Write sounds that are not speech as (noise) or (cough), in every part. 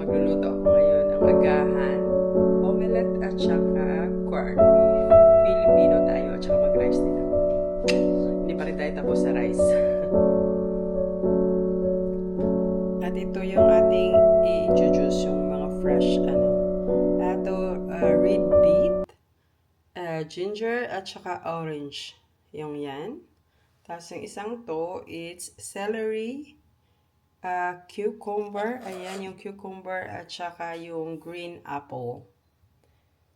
magluluto ako ngayon ng agahan, omelette at saka corned beef. Filipino tayo at saka mag-rice din ako. Hindi pa rin tayo tapos sa rice. (laughs) at ito yung ating i-juice yung mga fresh ano. Ato, uh, red beet, uh, ginger at saka orange. Yung yan. Tapos yung isang to, it's celery, uh, cucumber. Ayan yung cucumber at saka yung green apple.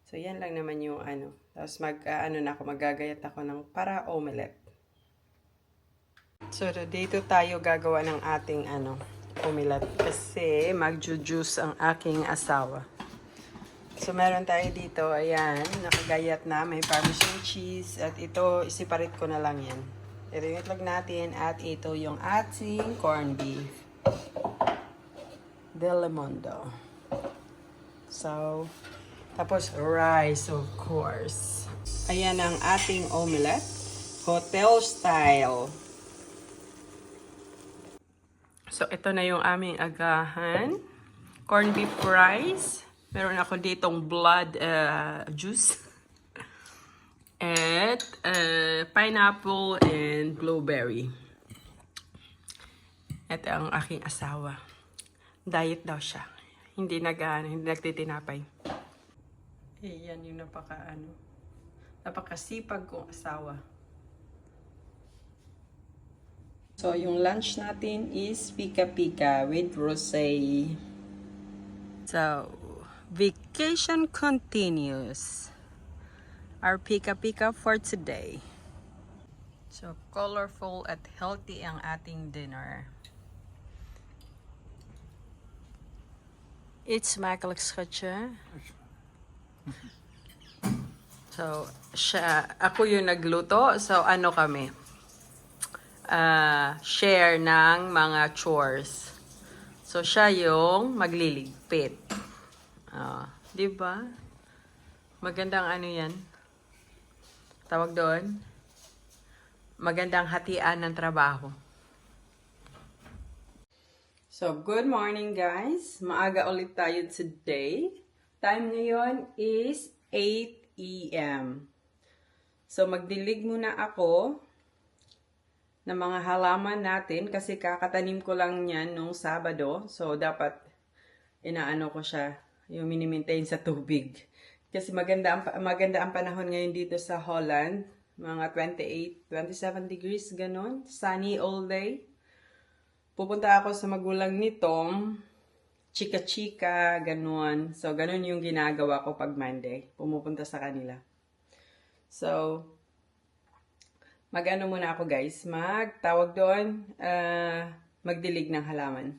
So, yan lang naman yung ano. Tapos mag, ah, ano na ako, magagayat ako ng para omelette. So, dito tayo gagawa ng ating ano, omelette. Kasi magjujuice ang aking asawa. So, meron tayo dito, ayan, nakagayat na, may parmesan cheese, at ito, isiparit ko na lang yan. Ito yung itlog natin, at ito yung ating corned beef. Delamondo. So, tapos rice, of course. Ayan ang ating omelette. Hotel style. So, ito na yung aming agahan. Corned beef rice. Meron ako ditong blood uh, juice. (laughs) At uh, pineapple and blueberry. Ito ang aking asawa. Diet daw siya. Hindi nag, ano, hindi nagtitinapay. Eh, yan yung napaka, ano, napakasipag kong asawa. So, yung lunch natin is pika-pika with rosé. So, vacation continues. Our pika-pika for today. So, colorful at healthy ang ating dinner. It's Michael Skutcha. So, siya, ako yung nagluto. So, ano kami? Ah, share ng mga chores. So, siya yung magliligpit. Ah, di ba? Magandang ano yan? Tawag doon? Magandang hatian ng trabaho. So, good morning guys. Maaga ulit tayo today. Time ngayon is 8 a.m. So, magdilig muna ako ng mga halaman natin kasi kakatanim ko lang yan nung Sabado. So, dapat inaano ko siya, yung minimaintain sa tubig. Kasi maganda ang, maganda ang panahon ngayon dito sa Holland. Mga 28, 27 degrees, ganun. Sunny all day. Pupunta ako sa magulang nitong chika-chika, ganun. So, ganun yung ginagawa ko pag Monday. Pumupunta sa kanila. So, mag-ano muna ako guys, magtawag doon, ah, magdilig ng halaman.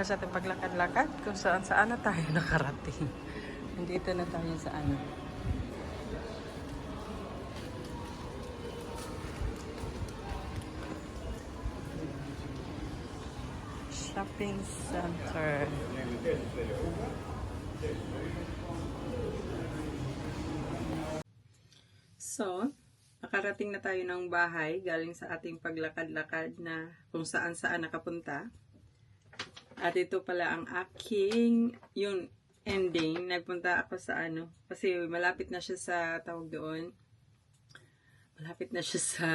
Dahil sa ating paglakad-lakad, kung saan saan na tayo (laughs) nakarating. Nandito na tayo sa ano. Shopping center. So, nakarating na tayo ng bahay galing sa ating paglakad-lakad na kung saan saan nakapunta. At ito pala ang aking, yung ending, nagpunta ako sa ano, kasi malapit na siya sa, tawag doon, malapit na siya sa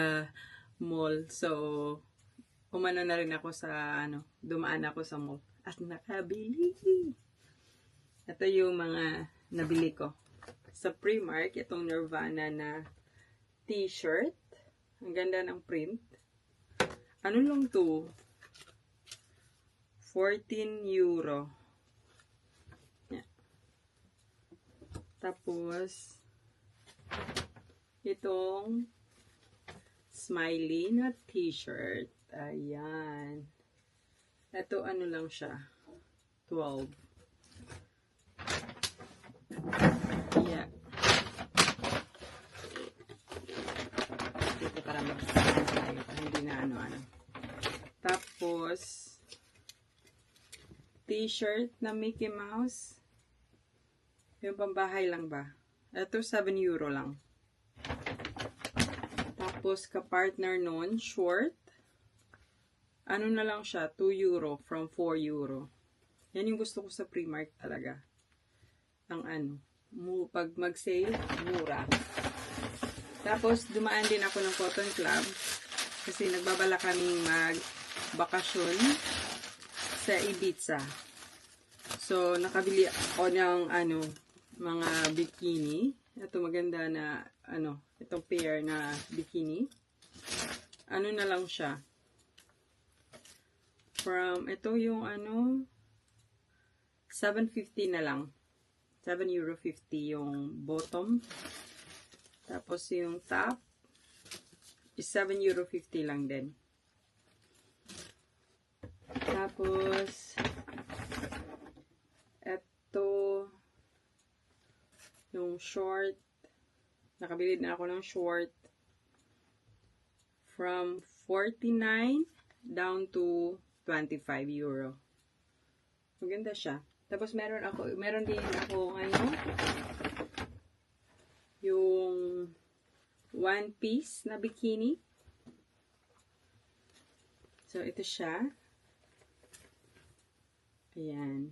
mall. So, umano na rin ako sa, ano, dumaan ako sa mall. At nakabili. Ito yung mga nabili ko. Sa Primark, itong Nirvana na t-shirt. Ang ganda ng print. Ano lang to? 14 euro. Yeah. Tapos, itong smiley na t-shirt. Ayan. Ito ano lang siya. 12. Yeah. Dito para mag tayo hindi na ano-ano. Tapos, t-shirt na Mickey Mouse. Yung pambahay lang ba? Ito, 7 euro lang. Tapos, ka-partner nun, short. Ano na lang siya, 2 euro from 4 euro. Yan yung gusto ko sa Primark talaga. Ang ano, pag mag-sale, mura. Tapos, dumaan din ako ng Cotton Club kasi nagbabala kaming mag-bakasyon sa Ibiza. So, nakabili ako ng ano, mga bikini. Ito maganda na, ano, itong pair na bikini. Ano na lang siya. From, ito yung ano, 7.50 na lang. 7 euro 50 yung bottom. Tapos yung top is 7 euro 50 lang din. Tapos eto yung short. Nakabili na ako ng short from 49 down to 25 euro. Maganda siya. Tapos meron ako, meron din ako ano, yung one piece na bikini. So, ito siya. Ayan.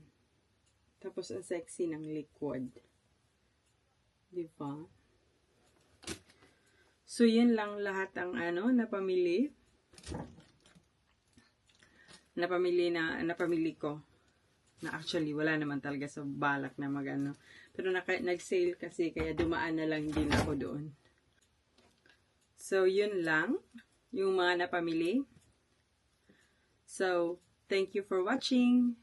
Tapos, ang sexy ng liquid. Diba? So, yun lang lahat ang ano, napamili. Napamili na, napamili ko na actually wala naman talaga sa balak na magano. Pero naka, nag-sale kasi kaya dumaan na lang din ako doon. So, yun lang yung mga napamili. So, thank you for watching.